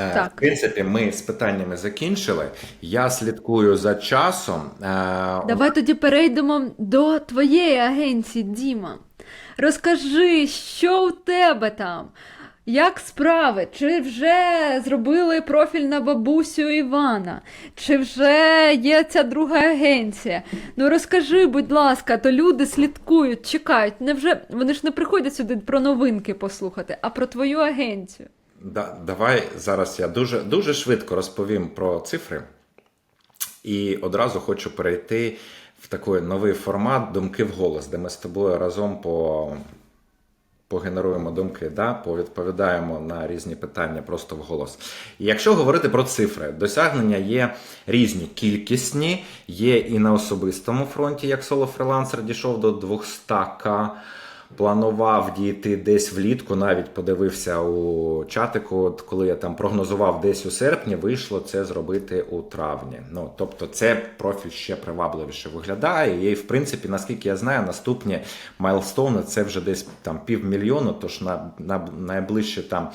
Е, Так. В принципі, ми з питаннями закінчили. Я слідкую за часом. Е, Давай тоді перейдемо до твоєї агенції, Діма. Розкажи, що у тебе там? Як справи? Чи вже зробили профіль на бабусю Івана? Чи вже є ця друга агенція? Ну розкажи, будь ласка, то люди слідкують, чекають. Невже вони ж не приходять сюди про новинки послухати, а про твою агенцію? Да, давай зараз я дуже, дуже швидко розповім про цифри. І одразу хочу перейти в такий новий формат думки в голос, де ми з тобою разом по, погенеруємо думки, да? повідповідаємо на різні питання просто в голос. І якщо говорити про цифри, досягнення є різні кількісні, є і на особистому фронті, як соло-фрилансер дійшов до 200к. Планував дійти десь влітку, навіть подивився у чатику, от коли я там прогнозував десь у серпні, вийшло це зробити у травні. Ну тобто, це профіль ще привабливіше виглядає. І в принципі, наскільки я знаю, наступні майлстоуни це вже десь там півмільйону. Тож на, на найближче там.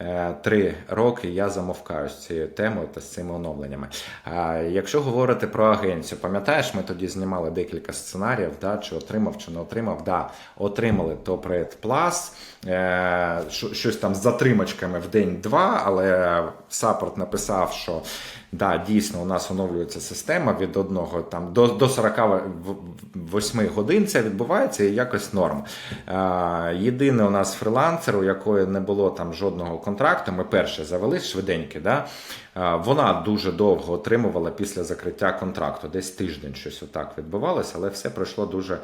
Е, Три роки я замовкаю з цією темою та з цими оновленнями. Якщо говорити про агенцію, пам'ятаєш, ми тоді знімали декілька сценаріїв, да, чи отримав, чи не отримав. Да, отримали Plus, е, щось там з затримочками в день-два, але саппорт написав, що да, дійсно у нас оновлюється система від одного там до, до 48 годин це відбувається і якось норм. Єдине у нас фрилансер, у якої не було там жодного контракту, ми перше завели швиденькі, да, вона дуже довго отримувала після закриття контракту, десь тиждень щось отак відбувалося, але все пройшло дуже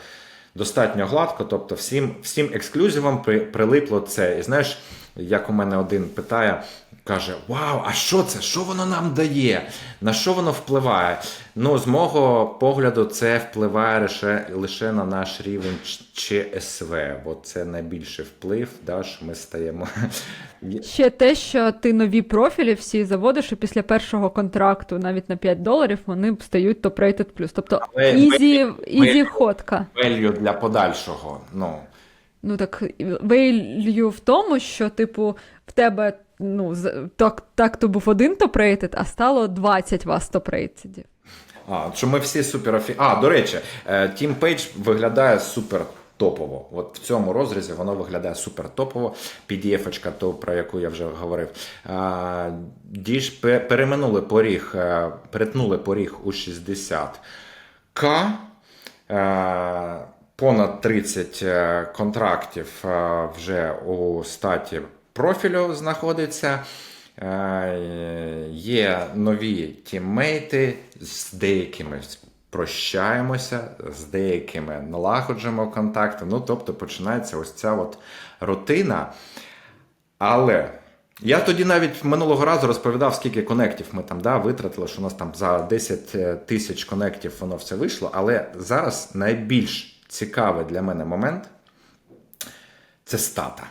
достатньо гладко. Тобто, всім, всім ексклюзивам при, прилипло це. І знаєш, як у мене один питає, каже: Вау, а що це? Що воно нам дає? На що воно впливає? Ну, з мого погляду, це впливає лише, лише на наш рівень ЧСВ, бо це найбільший вплив, да, що ми стаємо. Ще те, що ти нові профілі всі заводиш, і після першого контракту, навіть на 5 доларів, вони стають топ-рейтед плюс. Тобто ізі, ми- входка. Для подальшого. Ну, Ну так value в тому, що, типу, в тебе ну, так, так то був один топ-рейтед, а стало 20 вас топ-рейтедів. А, що ми всі супер офі... А, до речі, е, Team Page виглядає супер топово. От в цьому розрізі воно виглядає супер топово. PDF-очка, то про яку я вже говорив. Діж переминули поріг, е, перетнули поріг у 60к. Е, Понад 30 е, контрактів е, вже у статі профілю знаходиться. Е, Є нові тіммейти, з деякими прощаємося, з деякими налагоджуємо контакти. Ну, тобто починається ось ця от рутина. Але я тоді навіть минулого разу розповідав, скільки конектів ми там да, витратили, що у нас там за 10 тисяч конектів воно все вийшло. Але зараз найбільш цікавий для мене момент це стата.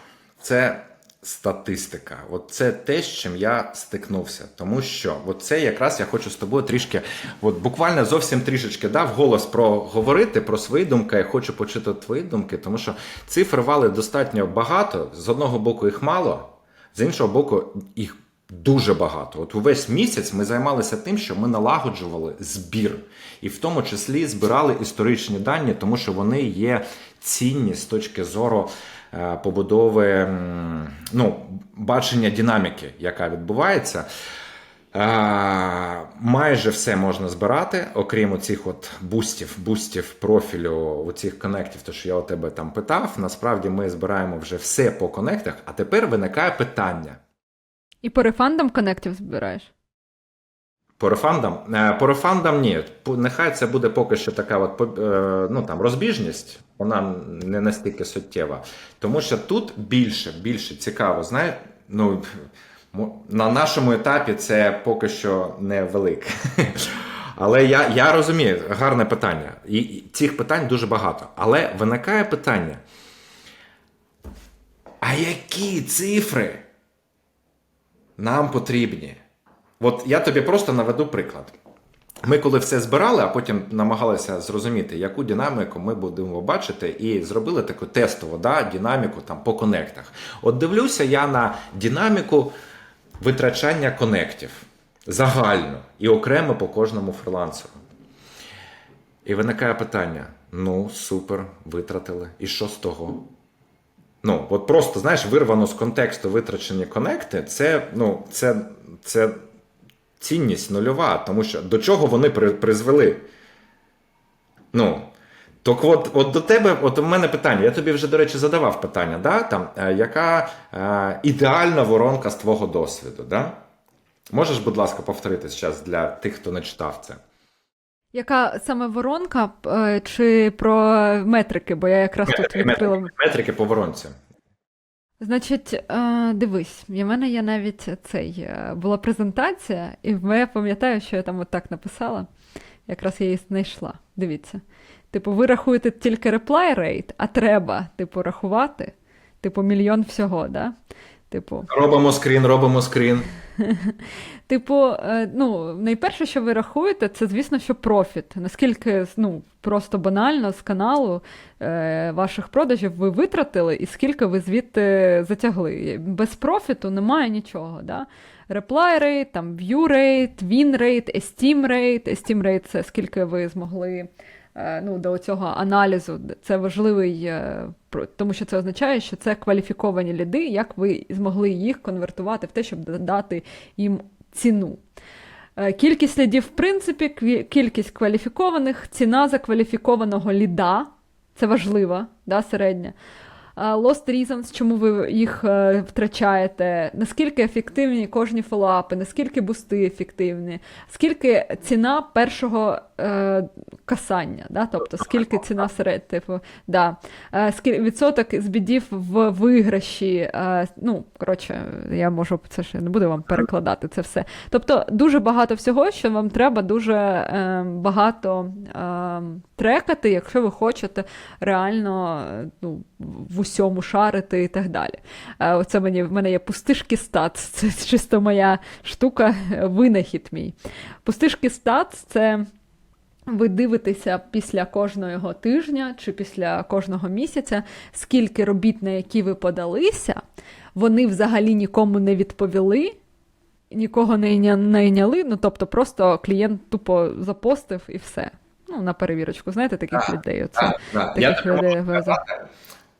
Це статистика. От це те, з чим я стикнувся. Тому що от це якраз я хочу з тобою трішки, от буквально зовсім трішечки дав голос проговорити про свої думки. Я хочу почути твої думки, тому що цифр вали достатньо багато. З одного боку їх мало, з іншого боку, їх дуже багато. От увесь місяць ми займалися тим, що ми налагоджували збір, і в тому числі збирали історичні дані, тому що вони є цінні з точки зору е, побудови ну, бачення динаміки, яка відбувається. Е, Майже все можна збирати, окрім оцих от бустів, бустів профілю, оцих коннектів, то що я у тебе там питав. Насправді ми збираємо вже все по коннектах, а тепер виникає питання. І по рефандам коннектів збираєш. По рефандам? Е, По рефандам ні. Нехай це буде поки що така от, е, ну, там, розбіжність, вона не настільки суттєва. Тому що тут більше, більше цікаво, знаєте, ну, на нашому етапі це поки що невелике. Але я, я розумію, гарне питання. І цих питань дуже багато. Але виникає питання: а які цифри нам потрібні? От я тобі просто наведу приклад. Ми коли все збирали, а потім намагалися зрозуміти, яку динаміку ми будемо бачити, і зробили таку тестову да, динаміку там по конектах. От дивлюся я на динаміку витрачання конектів загально і окремо по кожному фрилансеру. І виникає питання: ну, супер, витратили. І що з того? Ну, от просто, знаєш, вирвано з контексту витрачені конекти, це, ну, це, це цінність нульова, тому що до чого вони при, призвели? Ну, так от, от до тебе, от у мене питання, я тобі вже, до речі, задавав питання, да? Там, е, яка е, ідеальна воронка з твого досвіду? Да? Можеш, будь ласка, повторити зараз для тих, хто не читав це? Яка саме воронка е, чи про метрики? Бо я якраз тут відкрила. метрики, метрики по воронці. Значить, е, дивись, в мене є навіть цей е, була презентація, і я пам'ятаю, що я там отак написала. Якраз я її знайшла. Дивіться. Типу, ви рахуєте тільки reply rate, а треба, типу, рахувати, типу, мільйон всього, да? Типу, Робимо скрін, робимо скрін. Типу, е, ну, найперше, що ви рахуєте, це, звісно, що профіт. Наскільки ну, просто банально з каналу е, ваших продажів ви витратили і скільки ви звідти затягли. Без профіту немає нічого. Да? Reply rate, там view rate, win rate, esteem rate. Esteem rate – це скільки ви змогли ну, до цього аналізу. Це важливий, е, тому що це означає, що це кваліфіковані ліди, як ви змогли їх конвертувати в те, щоб дати їм ціну. Е, Кількість лідів, в принципі, кількість кваліфікованих, ціна закваліфікованого ліда, це важливо, да, середня. Lost reasons, чому ви їх е, втрачаєте, наскільки ефективні кожні фоллоуапи, наскільки бусти ефективні, скільки ціна першого е, касання, да? тобто скільки ціна серед, типу, да. е, скільки відсоток з бідів в виграші. Е, ну, коротше, я можу це ще не буду вам перекладати це все. Тобто дуже багато всього, що вам треба дуже е, багато е, трекати, якщо ви хочете реально ну, в усьому шарити і так далі. Е, оце мені, в мене є пустишки стат, це чисто моя штука, винахід мій. Пустишки стат це. Ви дивитеся після кожного тижня чи після кожного місяця, скільки робіт, на які ви подалися, вони взагалі нікому не відповіли, нікого не найняли. Ну тобто, просто клієнт тупо запостив і все. Ну, на перевірочку. Знаєте, таких Ага. людей. Оце. Я Таких тобі людей можу сказати,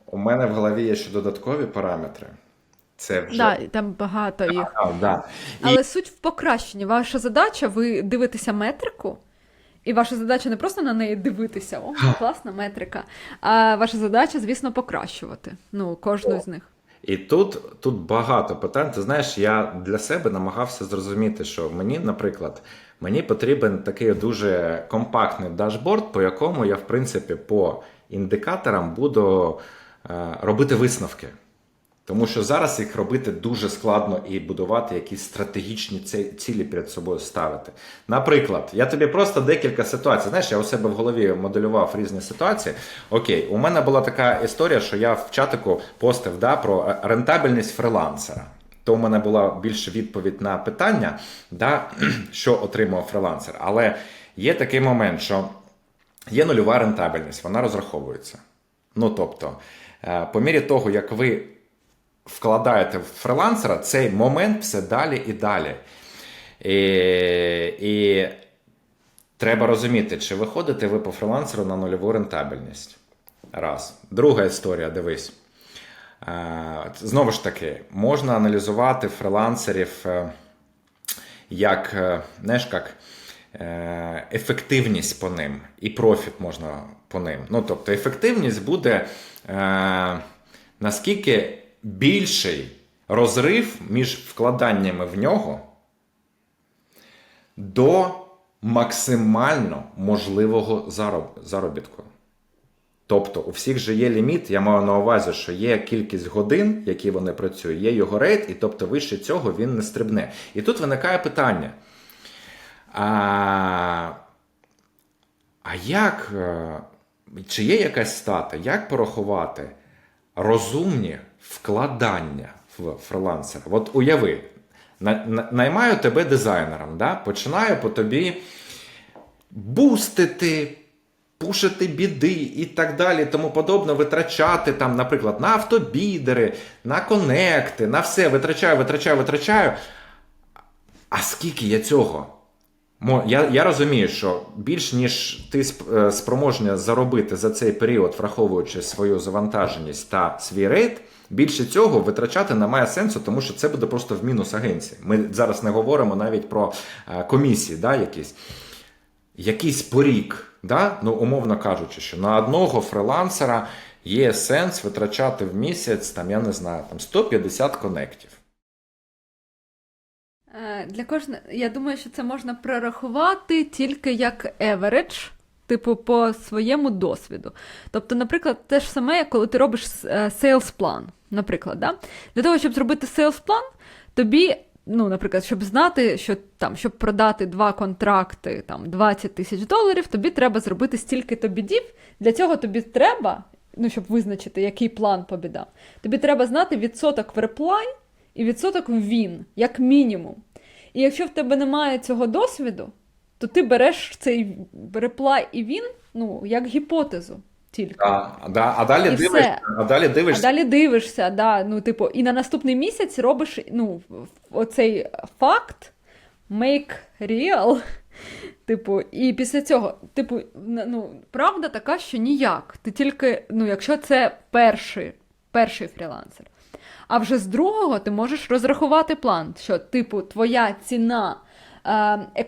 у мене в голові є ще додаткові параметри. Це вже. Да, там багато їх. А, да. І Але суть в покращенні. Ваша задача, ви дивитеся метрику, і ваша задача не просто на неї дивитися, о, класна метрика. А ваша задача, звісно, покращувати. Ну, кожну з них. І тут, тут багато питань. Ти знаєш, я для себе намагався зрозуміти, що мені, наприклад, мені потрібен такий дуже компактний дашборд, по якому я, в принципі, по індикаторам буду е, робити висновки. Тому що зараз їх робити дуже складно і будувати якісь стратегічні цілі перед собою ставити. Наприклад, я тобі просто декілька ситуацій. Знаєш, я у себе в голові моделював різні ситуації. Окей, у мене була така історія, що я в чатику постив да, про е, рентабельність фрилансера. То у мене була більше відповідь на питання, да, що отримав фрилансер. Але є такий момент, що є нульова рентабельність, вона розраховується. Ну тобто, е, по мірі того, як ви вкладаєте в фрилансера, цей момент все далі і далі. І, і треба розуміти, чи виходите ви по фрилансеру на нульову рентабельність. Раз. Друга історія, дивись. Е, Знову ж таки, можна аналізувати фрилансерів е, як, е, знаєш, як ефективність по ним і профіт можна по ним. Ну, тобто, ефективність буде наскільки більший розрив між вкладаннями в нього до максимально можливого заробітку. Тобто у всіх же є ліміт, я маю на увазі, що є кількість годин, які вони працюють, є його рейд, і тобто вище цього він не стрибне. І тут виникає питання. А, а як, е, чи є якась стата, як порахувати розумні вкладання в фрилансера? От уяви, на- на- наймаю тебе дизайнером, да? починаю по тобі бустити, пушити біди і так далі, тому подобне, витрачати там, наприклад, на автобідери, на конекти, на все витрачаю, витрачаю, витрачаю. А скільки я цього? Я, я розумію, що більш ніж ти е, заробити за цей період, враховуючи свою завантаженість та свій рейд, більше цього витрачати немає сенсу, тому що це буде просто в мінус агенції. Ми зараз не говоримо навіть про е, комісії, да, якісь. Якийсь порік, да? ну, умовно кажучи, що на одного фрилансера є сенс витрачати в місяць, там, я не знаю, там 150 конектів. Е, Для кожного, я думаю, що це можна прорахувати тільки як average, типу, по своєму досвіду. Тобто, наприклад, те ж саме, коли ти робиш е, sales план. Наприклад, да? для того, щоб зробити sales план, тобі, ну, наприклад, щоб знати, що там, щоб продати два контракти, там 20 тисяч доларів, тобі треба зробити стільки-то бідів. Для цього тобі треба, ну, щоб визначити, який план по бідам, тобі треба знати відсоток в реплай і відсоток в він, як мінімум. І якщо в тебе немає цього досвіду, то ти береш цей реплай і він, ну, як гіпотезу тільки. А, да, а далі І дивишся, все. а далі А дивишся. далі дивишся, да, ну, типу, і на наступний місяць робиш ну, оцей факт make real. Типу, і після цього, типу, ну, правда така, що ніяк. Ти тільки, ну, якщо це перший, перший фрілансер. А вже з другого ти можеш розрахувати план, що, типу, твоя ціна е,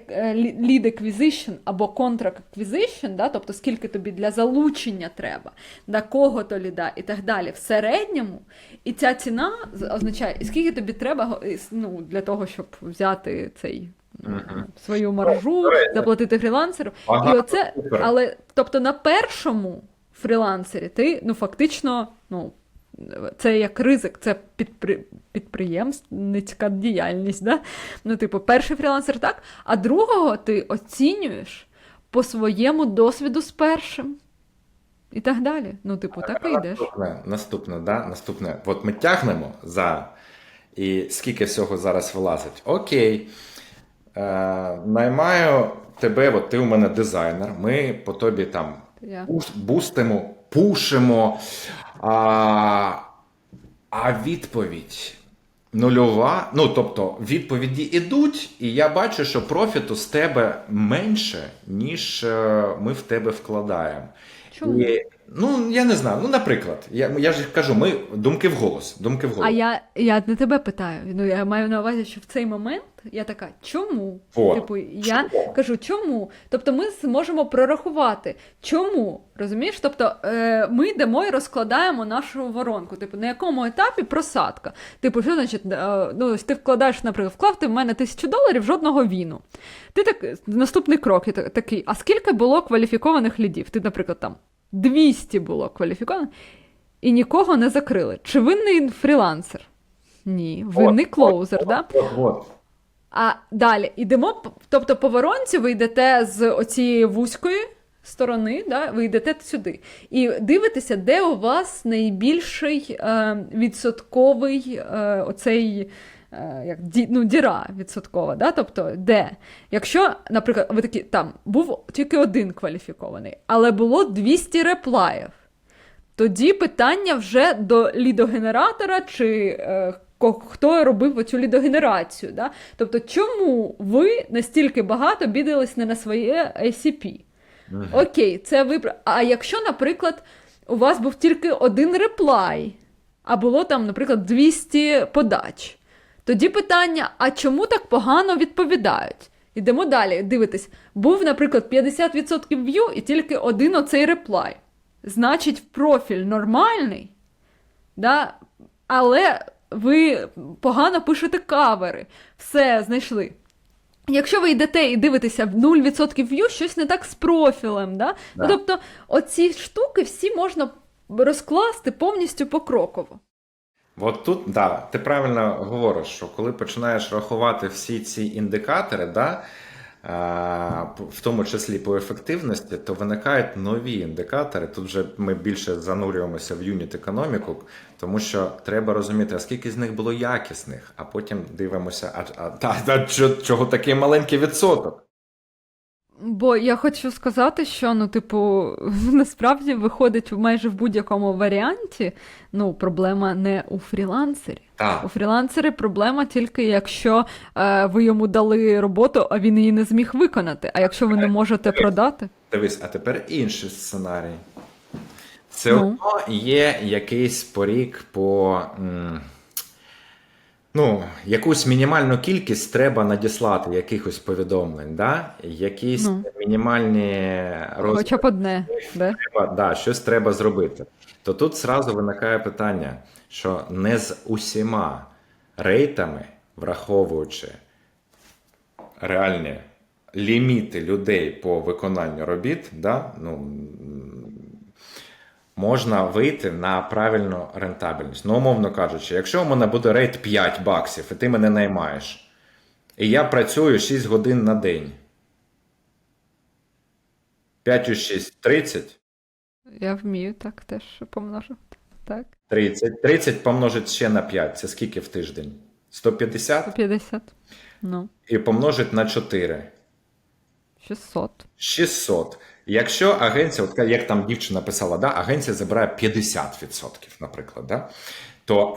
е, lead acquisition або contract acquisition, да, тобто скільки тобі для залучення треба, на кого то ліда і так далі, в середньому, і ця ціна означає, скільки тобі треба ну, для того, щоб взяти цей. Мгм. Свою маржу, заплатити фрілансеру. Ага, і оце, але тобто на першому фрілансері ти ну фактично, ну це як ризик, це підпри... підприємницька діяльність. Да? Ну, типу, перший фрілансер так, а другого ти оцінюєш по своєму досвіду з першим. І так далі. Ну, типу, так і йдеш. Наступне, наступне, да? наступне. От ми тягнемо за. І скільки всього зараз вилазить? Окей. Е, наймаю тебе, от ти у мене дизайнер. Ми по тобі там буш- бустимо, пушимо. А, а відповідь нульова. Ну, тобто, відповіді ідуть, і я бачу, що профіту з тебе менше, ніж е, ми в тебе вкладаємо. Чому? І, ну, я не знаю. Ну, наприклад, я, я ж кажу, ми думки вголос. Думки вголос. А я, я не тебе питаю. Ну, я маю на увазі, що в цей момент я така, чому? О, типу, я чому? кажу, чому? Тобто ми зможемо прорахувати. Чому? Розумієш? Тобто е, ми йдемо і розкладаємо нашу воронку. Типу, на якому етапі просадка? Типу, що значить, е, ну, ти вкладаєш, наприклад, вклав ти в мене тисячу доларів, жодного віну. Ти так, наступний крок та- такий, а скільки було кваліфікованих лідів? Ти, наприклад, там 200 було кваліфікованих, і нікого не закрили. Чи винний фрілансер? Ні, винний клоузер, да? От, от. А далі йдемо, тобто по воронці ви йдете з оцієї вузької сторони, да, ви йдете сюди. І дивитеся, де у вас найбільший е, відсотковий е, оцей. Е, Як ді, ну, діра відсоткова, да? тобто де? Якщо, наприклад, ви такі там був тільки один кваліфікований, але було 200 реплаїв, тоді питання вже до лідогенератора, чи е, хто робив оцю лідогенерацію. Да? Тобто, чому ви настільки багато бідались не на своє ICP? Мгм. Окей, це ви. А якщо, наприклад, у вас був тільки один реплай, а було там, наприклад, 200 подач, тоді питання: а чому так погано відповідають? Ідемо далі, дивитись. Був, наприклад, 50% в'ю і тільки один оцей реплай. Значить, профіль нормальний, да? але ви погано пишете кавери. Все, знайшли. Якщо ви йдете і дивитеся в 0% в'ю, щось не так з профілем. Да? Да. Ну, тобто, оці штуки всі можна розкласти повністю покроково. От тут, да, ти правильно говориш, що коли починаєш рахувати всі ці індикатори, да, в тому числі по ефективності, то виникають нові індикатори. Тут вже ми більше занурюємося в юніт економіку, тому що треба розуміти, а скільки з них було якісних, а потім дивимося, а, а, та, чо- чого такий маленький відсоток. Бо я хочу сказати, що ну, типу, насправді виходить майже в будь-якому варіанті. Ну, проблема не у фрілансері. У фрілансері проблема тільки якщо е, ви йому дали роботу, а він її не зміг виконати. А якщо ви не можете продати, дивись, а тепер інший сценарій. Все Ну. одно є якийсь порік по. м, Ну, якусь мінімальну кількість треба надіслати якихось повідомлень, да? якісь Ну. мінімальні розміри. хоча б одне. Да? треба, да, щось треба зробити. То тут зразу виникає питання, що не з усіма рейтами, враховуючи реальні ліміти людей по виконанню робіт, да, ну, можна вийти на правильну рентабельність. Ну, умовно кажучи, якщо у мене буде рейт 5 баксів, і ти мене наймаєш, і я працюю 6 годин на день. 5 у 6 – 30. Я вмію так теж помножити. Так, 30. 30 помножить ще на 5. Це скільки в тиждень? 150 150. Ну, і помножить на 4. 600. 600. Якщо агенція, от як там дівчина писала, да, агенція забирає 50%, наприклад, да, то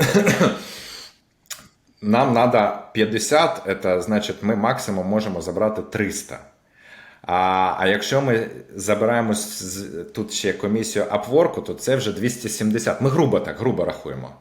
нам треба 50, це значить ми максимум можемо забрати 300. А, а якщо ми забираємо тут ще комісію Upwork, то це вже 270. Ми грубо так, грубо рахуємо.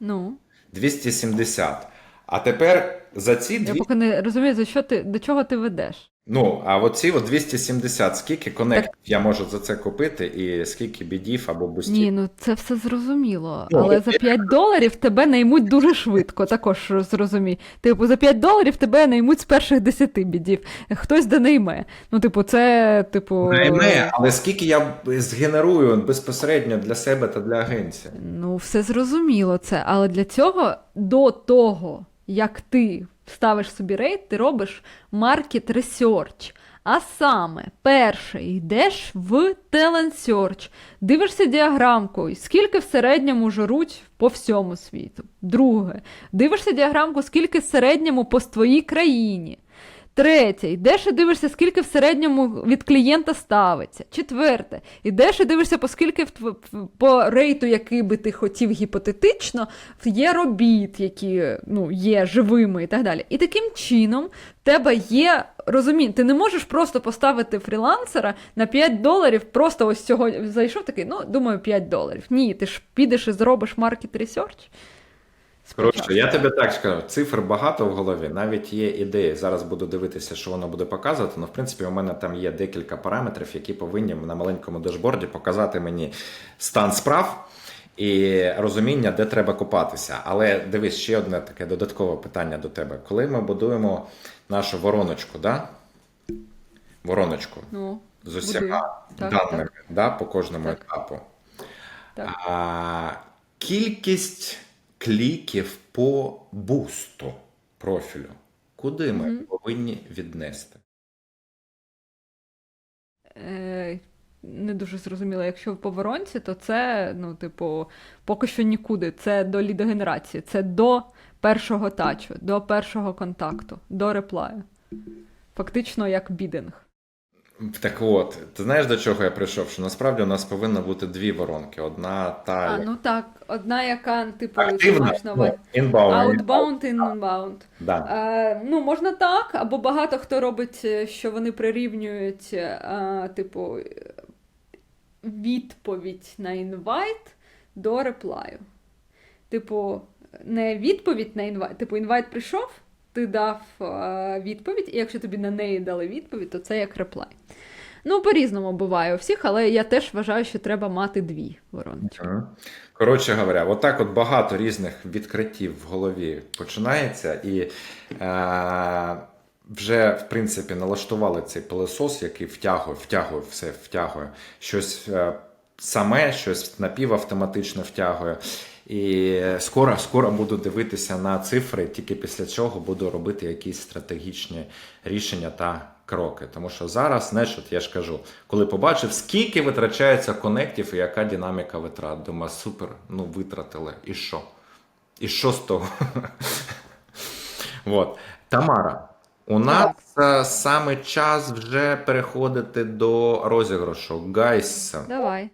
Ну, 270. А тепер за ці я дві... поки не розумію, за що ти до чого ти ведеш. Ну, а оці от 270, скільки конектів я можу за це купити, і скільки бідів або бустів? Ні, ну це все зрозуміло. Ну, Але я- за 5 доларів тебе наймуть дуже швидко, також зрозумій. Типу, за 5 доларів тебе наймуть з перших 10 бідів. Хтось де найме. Ну, типу, це, типу. Найме, але скільки я згенерую безпосередньо для себе та для агенції? Ну, все зрозуміло це. Але для цього, до того, як ти ставиш собі рейд, ти робиш market research. А саме, перше, йдеш в Talent Search, дивишся діаграмку, скільки в середньому жруть по всьому світу. Друге, дивишся діаграмку, скільки в середньому по твоїй країні. Третє, йдеш і дивишся, скільки в середньому від клієнта ставиться. Четверте, йдеш і дивишся, по скільки в по рейту, який би ти хотів гіпотетично, є робіт, які ну, є живими і так далі. І таким чином тебе є розуміння. Ти не можеш просто поставити фрілансера на 5 доларів, просто ось цього зайшов такий, ну, думаю, 5 доларів. Ні, ти ж підеш і зробиш маркет ресерч. Коротше, я тобі так скажу, цифр багато в голові, навіть є ідеї. Зараз буду дивитися, що воно буде показувати. Ну, в принципі, у мене там є декілька параметрів, які повинні на маленькому дашборді показати мені стан справ і розуміння, де треба копатися. Але дивись, ще одне таке додаткове питання до тебе. Коли ми будуємо нашу вороночку, да? вороночку Ну, з усіма Так, даними Да, по кожному Так. етапу. Так. А, кількість кліків по бусту профілю. Куди ми Мгм. повинні віднести? Е, не дуже зрозуміло. Якщо по воронці, то це, ну, типу, поки що нікуди. Це до лідогенерації, це до першого тачу, до першого контакту, до реплаю. Фактично як бідинг. Так от, ти знаєш до чого я прийшов? Що насправді у нас повинно бути дві воронки. Одна та А, ну так, одна, яка, типу, ти активна, ну, inbound. Outbound, inbound. Да. Е, ну, можна так, або багато хто робить, е, що вони прирівнюють, е, типу, відповідь на інвайт до реплаю. Типу, не відповідь на інвайт. Типу, інвайт прийшов, ти дав е, відповідь, і якщо тобі на неї дали відповідь, то це як реплай. Ну, по-різному буває у всіх, але я теж вважаю, що треба мати дві вороночки. Коротше говоря, отак от багато різних відкриттів в голові починається, і е, вже, в принципі, налаштували цей пилосос, який втягує, втягує все, втягує щось е, саме, щось напівавтоматично втягує. І скоро, скоро буду дивитися на цифри, тільки після цього буду робити якісь стратегічні рішення та кроки. Тому що зараз, знаєш, от я ж кажу, коли побачив, скільки витрачається конектів і яка динаміка витрат, думаю, супер, ну витратили. І що? І що з того? От. Тамара, У нас е, саме час вже переходити до розіграшу. Гайс, Давай.